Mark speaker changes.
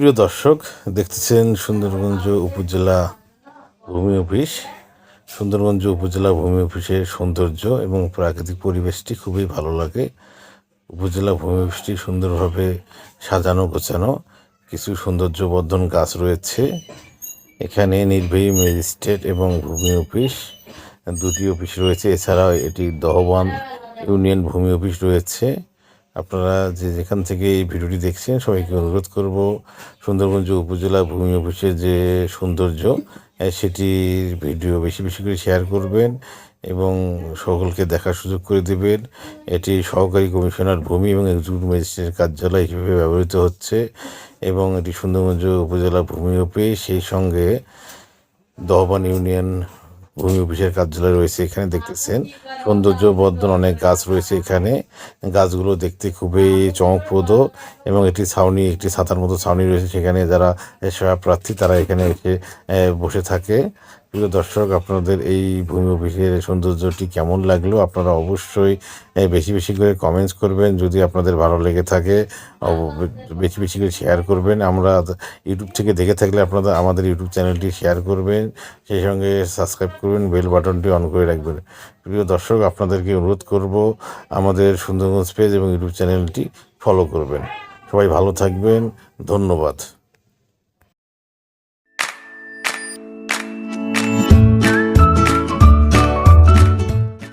Speaker 1: প্রিয় দর্শক, দেখতেছেন সুন্দরগঞ্জ উপজেলা ভূমি অফিস। সুন্দরগঞ্জ উপজেলা ভূমি অফিসের সৌন্দর্য এবং প্রাকৃতিক পরিবেশটি খুবই ভালো লাগে। উপজেলা ভূমি অফিসটি সুন্দরভাবে সাজানো গোছানো, কিছু সৌন্দর্যবর্ধন গাছ রয়েছে। এখানে নির্বাহী ম্যাজিস্ট্রেট এবং ভূমি অফিস, দুটি অফিস রয়েছে। এছাড়াও এটি দহবান ইউনিয়ন ভূমি অফিস রয়েছে। আপনারা যে যেখান থেকে এই ভিডিওটি দেখছেন, সবাইকে অনুরোধ করব সুন্দরগঞ্জ উপজেলা ভূমি অফিসের যে সৌন্দর্য সেটির ভিডিও বেশি বেশি করে শেয়ার করবেন এবং সকলকে দেখার সুযোগ করে দেবেন। এটি সহকারী কমিশনার ভূমি এবং এক্সিকিউটিভ ম্যাজিস্ট্রেটের কার্যালয় হিসেবে ব্যবহৃত হচ্ছে এবং এটি সুন্দরগঞ্জ উপজেলা ভূমি অফিস। সেই সঙ্গে দহবান ইউনিয়ন ভূমি অফিসের কার্যালয় রয়েছে এখানে দেখতেছেন। সৌন্দর্য বর্ধন অনেক গাছ রয়েছে এখানে। গাছগুলো দেখতে খুবই চমকপ্রদ এবং একটি ছাউনি একটি ছাতার মতো ছাউনি রয়েছে সেখানে যারা সেবা প্রার্থী তারা এখানে এসে বসে থাকে। প্রিয় দর্শক, আপনাদের এই ভূমি অফিসের সৌন্দর্যটি কেমন লাগল? আপনারা অবশ্যই বেশি বেশি করে কমেন্টস করবেন। যদি আপনাদের ভালো লেগে থাকে বেশি বেশি করে শেয়ার করবেন। আমরা ইউটিউব থেকে দেখে থাকলে আপনারা আমাদের ইউটিউব চ্যানেলটি শেয়ার করবেন। সেই সঙ্গে সাবস্ক্রাইব করবেন বেল বাটনটি অন করে রাখবেন। প্রিয় দর্শক, আপনাদেরকে অনুরোধ করব, আমাদের সুন্দরগঞ্জ পেজ এবং ইউটিউব চ্যানেলটি ফলো করবেন। সবাই ভালো থাকবেন। ধন্যবাদ।